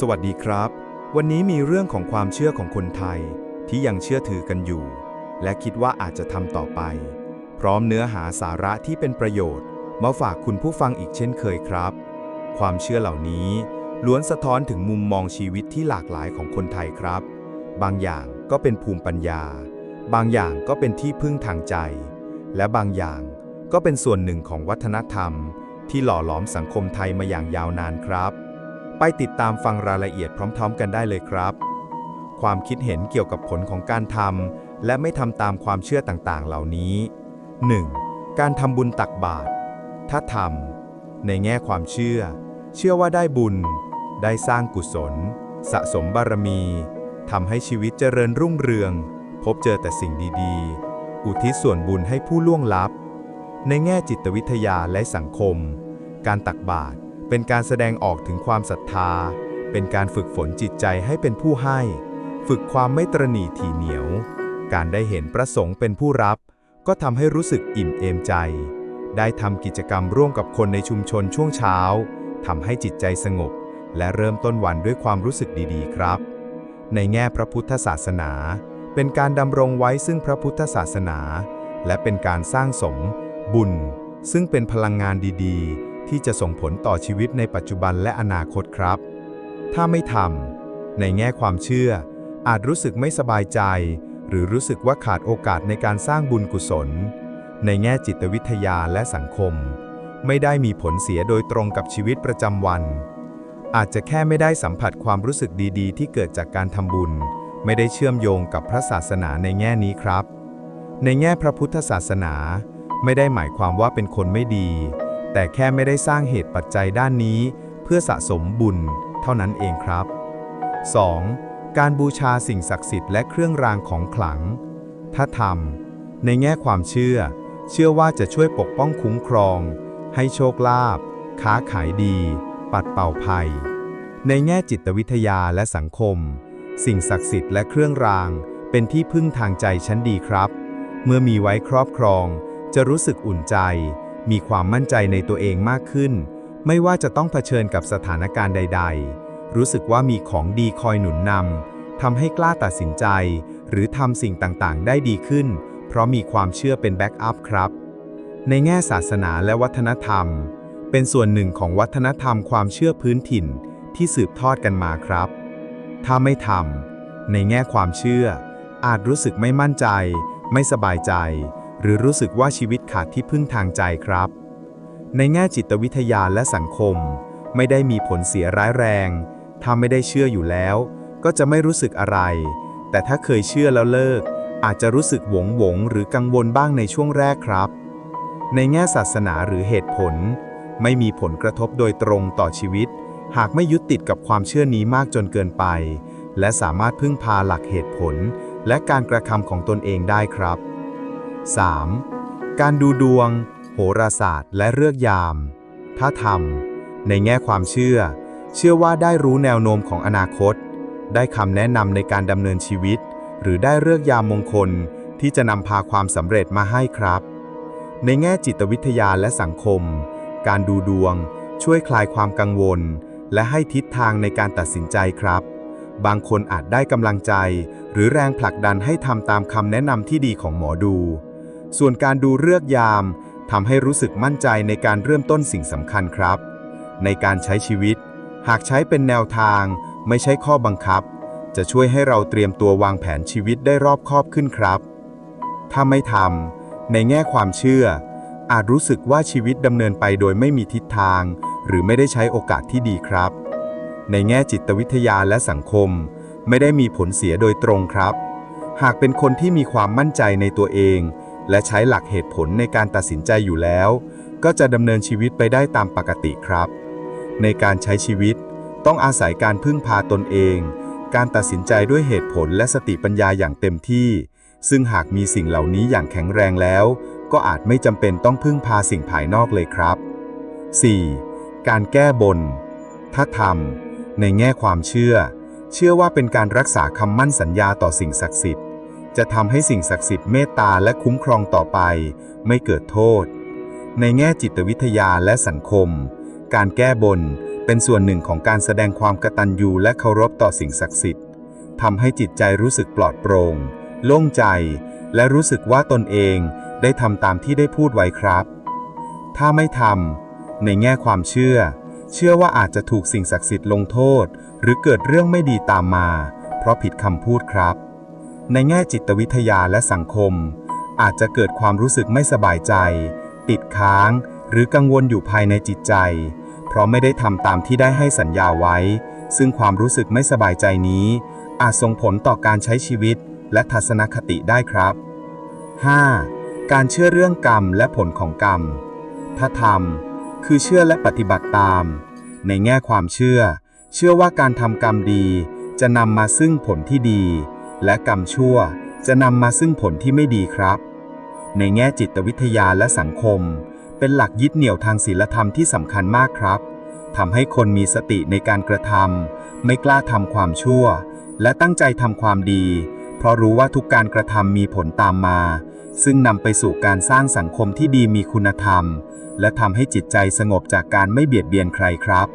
สวัสดีครับ วันนี้มีเรื่องของความเชื่อของคนไทยที่ยังเชื่อถือกันอยู่ และคิดว่าอาจจะทำต่อไป พร้อมเนื้อหาสาระที่เป็นประโยชน์ มาฝากคุณผู้ฟังอีกเช่นเคยครับ ความเชื่อเหล่านี้ล้วนสะท้อนถึงมุมมองชีวิตที่หลากหลายของคนไทยครับ บางอย่างก็เป็นภูมิปัญญา บางอย่างก็เป็นที่พึ่งทางใจ และบางอย่างก็เป็นส่วนหนึ่งของวัฒนธรรม ที่หล่อหลอมสังคมไทยมาอย่างยาวนานครับ ไปติดตามฟังรายละเอียดพร้อมๆ กันได้เลยครับ ความคิดเห็นเกี่ยวกับผลของการทำและไม่ทำตามความเชื่อต่างๆ เหล่านี้ 1. การทำบุญตักบาตรถ้าทำในแง่ความเชื่อ เชื่อว่าได้บุญ ได้สร้างกุศล สะสมบารมีทำให้ชีวิตเจริญรุ่งเรือง พบเจอแต่สิ่งดีๆ อุทิศส่วนบุญให้ผู้ล่วงลับ ในแง่จิตวิทยาและสังคม การตักบาตร เป็นการแสดงออกถึงความศรัทธา เป็นการฝึกฝนจิตใจให้เป็นผู้ให้ ฝึกความไม่ตรณีถี่เหนียว การได้เห็นพระสงฆ์เป็นผู้รับ ก็ทำให้รู้สึกอิ่มเอมใจ ได้ทำกิจกรรมร่วมกับคนในชุมชนช่วงเช้าทำให้จิตใจสงบ และเริ่มต้นวันด้วยความรู้สึกดีๆ ครับ ในแง่พระพุทธศาสนา เป็นการดำรงไว้ซึ่งพระพุทธศาสนา และเป็นการสร้างสม บุญ ซึ่งเป็นพลังงานดีๆ ที่จะส่งผลต่อชีวิตในปัจจุบันและอนาคตครับ ถ้าไม่ทำในแง่ความเชื่อ อาจรู้สึกไม่สบายใจ หรือรู้สึกว่าขาดโอกาสในการสร้างบุญกุศล ในแง่จิตวิทยาและสังคม ไม่ได้มีผลเสียโดยตรงกับชีวิตประจำวัน อาจจะแค่ไม่ได้สัมผัสความรู้สึกดีๆ ที่เกิดจากการทำบุญ ไม่ได้เชื่อมโยงกับพระศาสนาในแง่นี้ครับ ในแง่พระพุทธศาสนา ไม่ได้หมายความว่าเป็นคนไม่ดี แต่แค่ไม่ได้สร้างเหตุปัจจัยด้านนี้ เพื่อสะสมบุญเท่านั้นเองครับ 2. การบูชาสิ่งศักดิ์สิทธิ์และเครื่องรางของขลัง ถ้าทำในแง่ความเชื่อ เชื่อว่าจะช่วยปกป้องคุ้มครอง ให้โชคลาภค้าขายดี ปัดเป่าภัย ในแง่จิตวิทยาและสังคม สิ่งศักดิ์สิทธิ์และเครื่องราง เป็นที่พึ่งทางใจชั้นดีครับ เมื่อมีไว้ครอบครอง จะรู้สึกอุ่นใจ มีความมั่นใจในตัวเองมากขึ้น ไม่ว่าจะต้องเผชิญกับสถานการณ์ใด ๆ รู้สึกว่ามีของดีคอยหนุนนำทำให้กล้าตัดสินใจ หรือทำสิ่งต่างๆ ได้ดีขึ้น เพราะมีความเชื่อเป็นแบ็กอัพครับ ในแง่ศาสนาและวัฒนธรรม เป็นส่วนหนึ่งของวัฒนธรรมความเชื่อพื้นถิ่นที่สืบทอดกันมาครับ ถ้าไม่ทำในแง่ความเชื่อ อาจรู้สึกไม่มั่นใจ ไม่สบายใจ หรือรู้สึกว่าชีวิตขาดที่พึ่งทางใจครับ ในแง่จิตวิทยาและสังคม ไม่ได้มีผลเสียร้ายแรง ถ้าไม่ได้เชื่ออยู่แล้ว ก็จะไม่รู้สึกอะไร แต่ถ้าเคยเชื่อแล้วเลิก อาจจะรู้สึกหวงหวงหรือกังวลบ้างในช่วงแรกครับ ในแง่ศาสนาหรือเหตุผล ไม่มีผลกระทบโดยตรงต่อชีวิต หากไม่ยึดติดกับความเชื่อนี้มากจนเกินไป และสามารถพึ่งพาหลักเหตุผล และการกระทำของตนเองได้ครับ 3. การดูดวง โหราศาสตร์ และเลือกยาม ถ้าทำในแง่ความเชื่อ เชื่อว่าได้รู้แนวโน้มของอนาคต ได้คำแนะนำในการดำเนินชีวิต หรือได้เลือกยามมงคลที่จะนำพาความสำเร็จมาให้ครับ ในแง่จิตวิทยาและสังคม การดูดวง ช่วยคลายความกังวล และให้ทิศทางในการตัดสินใจครับ บางคนอาจได้กำลังใจ หรือแรงผลักดันให้ทำตามคำแนะนำที่ดีของหมอดู ส่วนการดูเลือกยามทำให้รู้สึกมั่นใจในการเริ่มต้นสิ่งสำคัญครับ ในการใช้ชีวิต หากใช้เป็นแนวทาง ไม่ใช่ข้อบังคับ จะช่วยให้เราเตรียมตัววางแผนชีวิตได้รอบคอบขึ้นครับ ถ้าไม่ทำในแง่ความเชื่อ อาจรู้สึกว่าชีวิตดำเนินไปโดยไม่มีทิศทาง หรือไม่ได้ใช้โอกาสที่ดีครับ ในแง่จิตวิทยาและสังคม ไม่ได้มีผลเสียโดยตรงครับ หากเป็นคนที่มีความมั่นใจในตัวเอง และใช้หลักเหตุผลในการตัดสินใจอยู่แล้ว ก็จะดำเนินชีวิตไปได้ตามปกติครับ ในการใช้ชีวิต ต้องอาศัยการพึ่งพาตนเอง การตัดสินใจด้วยเหตุผลและสติปัญญาอย่างเต็มที่ ซึ่งหากมีสิ่งเหล่านี้อย่างแข็งแรงแล้ว ก็อาจไม่จำเป็นต้องพึ่งพาสิ่งภายนอกเลยครับ 4. การแก้บน ถ้าทำในแง่ความเชื่อ เชื่อว่าเป็นการรักษาคำมั่นสัญญาต่อสิ่งศักดิ์สิทธิ์ จะทำให้สิ่งศักดิ์สิทธิ์เมตตาและคุ้มครองต่อไป ไม่เกิดโทษ ในแง่จิตวิทยาและสังคม การแก้บนเป็นส่วนหนึ่งของการแสดงความกตัญญูและเคารพต่อสิ่งศักดิ์สิทธิ์ทำให้จิตใจรู้สึกปลอดโปร่ง โล่งใจ และรู้สึกว่าตนเองได้ทำตามที่ได้พูดไว้ครับ ถ้าไม่ทำในแง่ความเชื่อ เชื่อว่าอาจจะถูกสิ่งศักดิ์สิทธิ์ลงโทษ หรือเกิดเรื่องไม่ดีตามมา เพราะผิดคำพูดครับ ในแง่จิตวิทยาและสังคม อาจจะเกิดความรู้สึกไม่สบายใจ ติดค้าง หรือกังวลอยู่ภายในจิตใจ เพราะไม่ได้ทำตามที่ได้ให้สัญญาไว้ ซึ่งความรู้สึกไม่สบายใจนี้ อาจส่งผลต่อการใช้ชีวิต และทัศนคติได้ครับ 5. การเชื่อเรื่องกรรมและผลของกรรมถ้าทำคือเชื่อและปฏิบัติตาม ในแง่ความเชื่อ เชื่อว่าการทำกรรมดี จะนำมาซึ่งผลที่ดี และกรรมชั่วจะนำมาซึ่งผลที่ไม่ดีครับ ในแง่จิตวิทยาและสังคม เป็นหลักยึดเหนี่ยวทางศีลธรรมที่สำคัญมากครับทำให้คนมีสติในการกระทำไม่กล้าทำความชั่ว และตั้งใจทำความดี เพราะรู้ว่าทุกการกระทำมีผลตามมา ซึ่งนำไปสู่การสร้างสังคมที่ดีมีคุณธรรม และทำให้จิตใจสงบจากการไม่เบียดเบียนใครครับ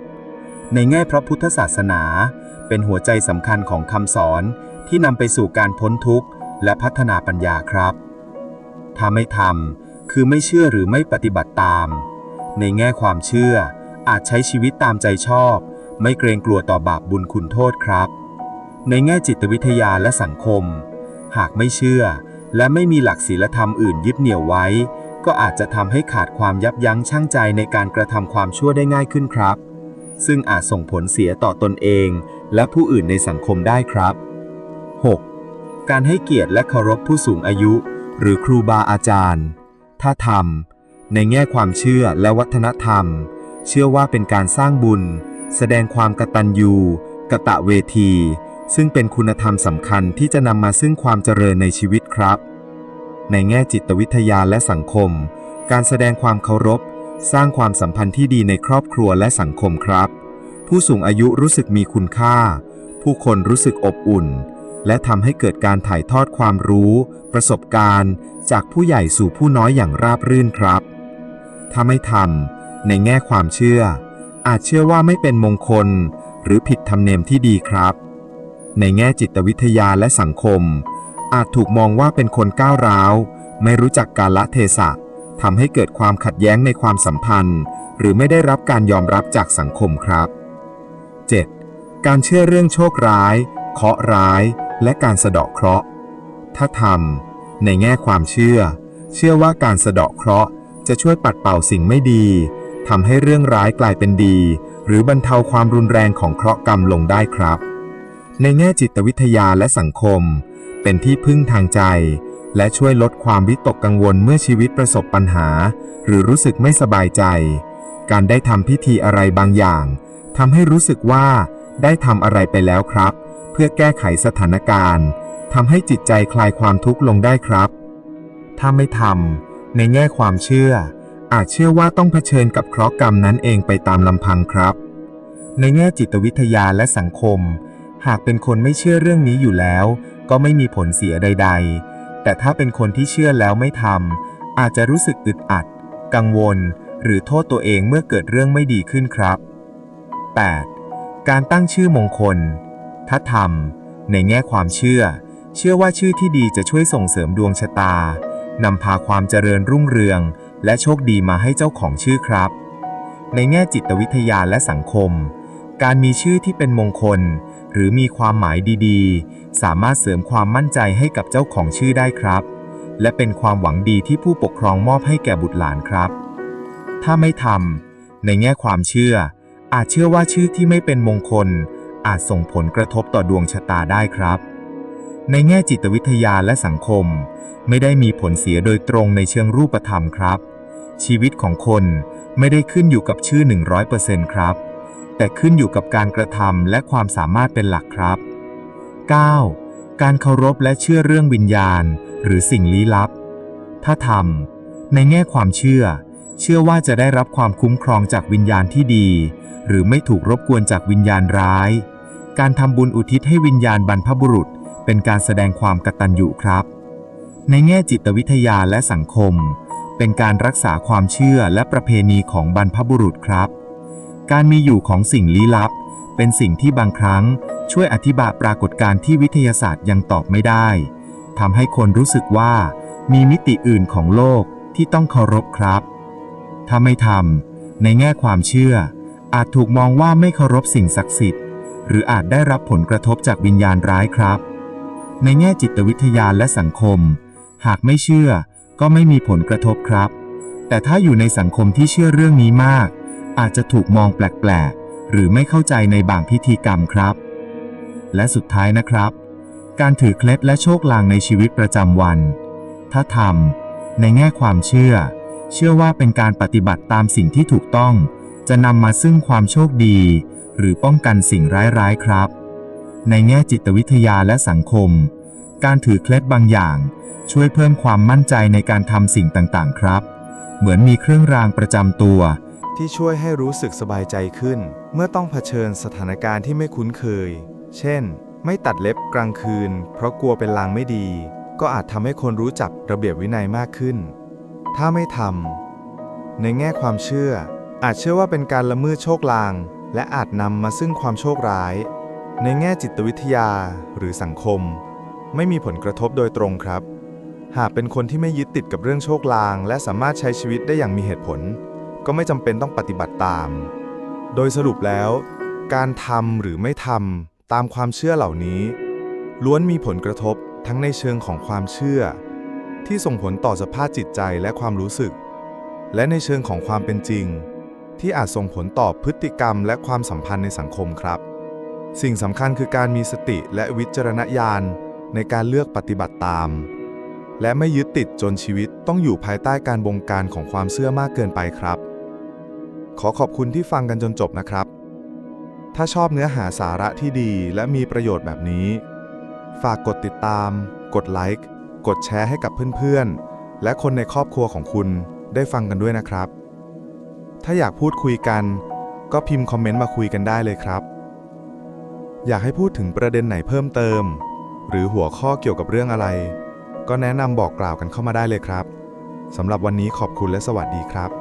ในแง่พระพุทธศาสนา เป็นหัวใจสำคัญของคำสอน ที่นำไปสู่การพ้นทุกข์ และพัฒนาปัญญาครับ ถ้าไม่ทำคือไม่เชื่อหรือไม่ปฏิบัติตาม ในแง่ความเชื่อ อาจใช้ชีวิตตามใจชอบ ไม่เกรงกลัวต่อบาปบุญคุณโทษครับ ในแง่จิตวิทยาและสังคม หากไม่เชื่อ และไม่มีหลักศีลธรรมอื่นยึดเหนี่ยวไว้ ก็อาจจะทำให้ขาดความยับยั้งชั่งใจในการกระทำความชั่วได้ง่ายขึ้นครับซึ่งอาจส่งผลเสียต่อตนเอง และผู้อื่นในสังคมได้ครับ การให้เกียรติและเคารพผู้สูงอายุ หรือครูบาอาจารย์ ถ้าทำในแง่ความเชื่อและวัฒนธรรม เชื่อว่าเป็นการสร้างบุญ แสดงความกตัญญูกะตะเวที ซึ่งเป็นคุณธรรมสำคัญที่จะนำมาซึ่งความเจริญในชีวิตครับ ในแง่จิตวิทยาและสังคม การแสดงความเคารพ สร้างความสัมพันธ์ที่ดีในครอบครัวและสังคมครับ ผู้สูงอายุรู้สึกมีคุณค่า ผู้คนรู้สึกอบอุ่น และทำให้เกิดการถ่ายทอดความรู้ ประสบการณ์ จากผู้ใหญ่สู่ผู้น้อยอย่างราบรื่นครับ ถ้าไม่ทำในแง่ความเชื่อ อาจเชื่อว่าไม่เป็นมงคล หรือผิดธรรมเนียมที่ดีครับ ในแง่จิตวิทยาและสังคม อาจถูกมองว่าเป็นคนก้าวร้าว ไม่รู้จักการละเทศะทำให้เกิดความขัดแย้งในความสัมพันธ์ หรือไม่ได้รับการยอมรับจากสังคมครับ 7. การเชื่อเรื่องโชคร้าย เคาะร้าย และการสะเดาะเคราะห์ ถ้าทำในแง่ความเชื่อ เชื่อว่าการสะเดาะเคราะห์จะช่วยปัดเป่าสิ่งไม่ดีทำให้เรื่องร้ายกลายเป็นดี หรือบรรเทาความรุนแรงของเคราะห์กรรมลงได้ครับ ในแง่จิตวิทยาและสังคม เป็นที่พึ่งทางใจ และช่วยลดความวิตกกังวลเมื่อชีวิตประสบปัญหา หรือรู้สึกไม่สบายใจ การได้ทำพิธีอะไรบางอย่างทำให้รู้สึกว่าได้ทำอะไรไปแล้วครับ พื่อแก้ไขสถานการณ์ทำให้จิตใจคลายความทุกข์ลงได้ครับ ถ้าไม่ทำในแง่ความเชื่อ อาจเชื่อว่าต้องเผชิญกับเคราะห์กรรมนั้นเองไปตามลำพังครับ ในแง่จิตวิทยาและสังคม หากเป็นคนไม่เชื่อเรื่องนี้อยู่แล้ว ก็ไม่มีผลเสียใด ๆ แต่ถ้าเป็นคนที่เชื่อแล้วไม่ทำอาจจะรู้สึกอึดอัด กังวล หรือโทษตัวเองเมื่อเกิดเรื่องไม่ดีขึ้นครับ 8. การตั้งชื่อมงคล ถ้าทำในแง่ความเชื่อ เชื่อว่าชื่อที่ดีจะช่วยส่งเสริมดวงชะตานำพาความเจริญรุ่งเรือง และโชคดีมาให้เจ้าของชื่อครับ ในแง่จิตวิทยาและสังคม การมีชื่อที่เป็นมงคล หรือมีความหมายดีๆ สามารถเสริมความมั่นใจให้กับเจ้าของชื่อได้ครับ และเป็นความหวังดีที่ผู้ปกครองมอบให้แก่บุตรหลานครับ ถ้าไม่ทำในแง่ความเชื่อ อาจเชื่อว่าชื่อที่ไม่เป็นมงคล อาจส่งผลกระทบต่อดวงชะตาได้ครับ ในแง่จิตวิทยาและสังคม ไม่ได้มีผลเสียโดยตรงในเชิงรูปธรรมครับ ชีวิตของคนไม่ได้ขึ้นอยู่กับชื่อ 100%ครับ แต่ขึ้นอยู่กับการกระทำและความสามารถเป็นหลักครับ 9. การเคารพและเชื่อเรื่องวิญญาณ หรือสิ่งลี้ลับ ถ้าทำในแง่ความเชื่อ เชื่อว่าจะได้รับความคุ้มครองจากวิญญาณที่ดี หรือไม่ถูกรบกวนจากวิญญาณร้าย การทำบุญอุทิศให้วิญญาณบรรพบุรุษ เป็นการแสดงความกตัญญูครับ ในแง่จิตวิทยาและสังคม เป็นการรักษาความเชื่อและประเพณีของบรรพบุรุษครับ การมีอยู่ของสิ่งลี้ลับ เป็นสิ่งที่บางครั้งช่วยอธิบายปรากฏการณ์ที่วิทยาศาสตร์ยังตอบไม่ได้ทำให้คนรู้สึกว่ามีมิติอื่นของโลกที่ต้องเคารพครับ ถ้าไม่ทำในแง่ความเชื่อ อาจถูกมองว่าไม่เคารพสิ่งศักดิ์สิทธิ์ หรืออาจได้รับผลกระทบจากวิญญาณร้ายครับ ในแง่จิตวิทยาและสังคม หากไม่เชื่อก็ไม่มีผลกระทบครับ แต่ถ้าอยู่ในสังคมที่เชื่อเรื่องนี้มาก อาจจะถูกมองแปลกๆ หรือไม่เข้าใจในบางพิธีกรรมครับ และสุดท้ายนะครับ การถือเคล็ดและโชคลางในชีวิตประจำวัน ถ้าทำในแง่ความเชื่อ เชื่อว่าเป็นการปฏิบัติตามสิ่งที่ถูกต้อง จะนำมาซึ่งความโชคดี หรือป้องกันสิ่งร้ายๆครับ ในแง่จิตวิทยาและสังคม การถือเคล็ดบางอย่าง ช่วยเพิ่มความมั่นใจในการทำสิ่งต่างๆ ครับ เหมือนมีเครื่องรางประจำตัว ที่ช่วยให้รู้สึกสบายใจขึ้น เมื่อต้องเผชิญสถานการณ์ที่ไม่คุ้นเคย เช่น ไม่ตัดเล็บกลางคืน เพราะกลัวเป็นลางไม่ดี ก็อาจทำให้คนรู้จักระเบียบวินัยมากขึ้น ถ้าไม่ทำในแง่ความเชื่อ อาจเชื่อว่าเป็นการละเมิดโชคลาง และอาจนำมาซึ่งความโชคร้าย ในแง่จิตวิทยาหรือสังคม ไม่มีผลกระทบโดยตรงครับ หากเป็นคนที่ไม่ยึดติดกับเรื่องโชคลาง และสามารถใช้ชีวิตได้อย่างมีเหตุผล ก็ไม่จำเป็นต้องปฏิบัติตาม โดยสรุปแล้ว การทำหรือไม่ทำตามความเชื่อเหล่านี้ ล้วนมีผลกระทบทั้งในเชิงของความเชื่อ ที่ส่งผลต่อสภาพจิตใจและความรู้สึก และในเชิงของความเป็นจริง ที่อาจส่งผลต่อพฤติกรรมและความสัมพันธ์ในสังคมครับ สิ่งสำคัญคือการมีสติและวิจารณญาณในการเลือกปฏิบัติตาม และไม่ยึดติดจนชีวิตต้องอยู่ภายใต้การบงการของความเชื่อมากเกินไปครับ ขอขอบคุณที่ฟังกันจนจบนะครับ ถ้าชอบเนื้อหาสาระที่ดีและมีประโยชน์แบบนี้ ฝากกดติดตาม กดไลค์ กดแชร์ให้กับเพื่อนๆ และคนในครอบครัวของคุณได้ฟังกันด้วยนะครับ ถ้าอยากพูดคุยกัน ก็พิมพ์คอมเมนต์มาคุยกันได้เลยครับ อยากให้พูดถึงประเด็นไหนเพิ่มเติม หรือหัวข้อเกี่ยวกับเรื่องอะไร ก็แนะนำบอกกล่าวกันเข้ามาได้เลยครับสำหรับวันนี้ขอบคุณและสวัสดีครับ